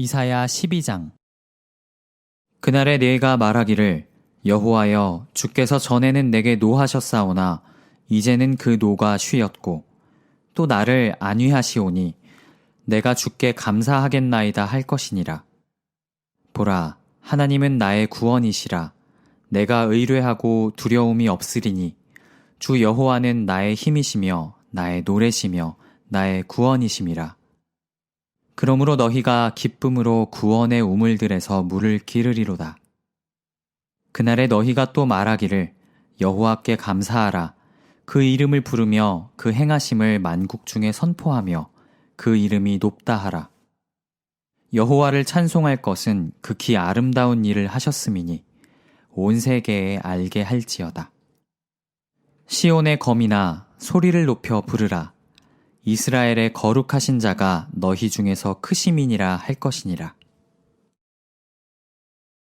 이사야 12장. 그날에 네가 말하기를 여호와여 주께서 전에는 내게 노하셨사오나 이제는 그 노가 쉬었고 또 나를 안위하시오니 내가 주께 감사하겠나이다 할 것이니라. 보라 하나님은 나의 구원이시라. 내가 의뢰하고 두려움이 없으리니 주 여호와는 나의 힘이시며 나의 노래시며 나의 구원이심이라 그러므로 너희가 기쁨으로 구원의 우물들에서 물을 기르리로다. 그날에 너희가 또 말하기를 여호와께 감사하라. 그 이름을 부르며 그 행하심을 만국 중에 선포하며 그 이름이 높다 하라. 여호와를 찬송할 것은 극히 아름다운 일을 하셨음이니 온 세계에 알게 할지어다. 시온의 검이나 소리를 높여 부르라. 이스라엘의 거룩하신 자가 너희 중에서 크시민이라 할 것이니라.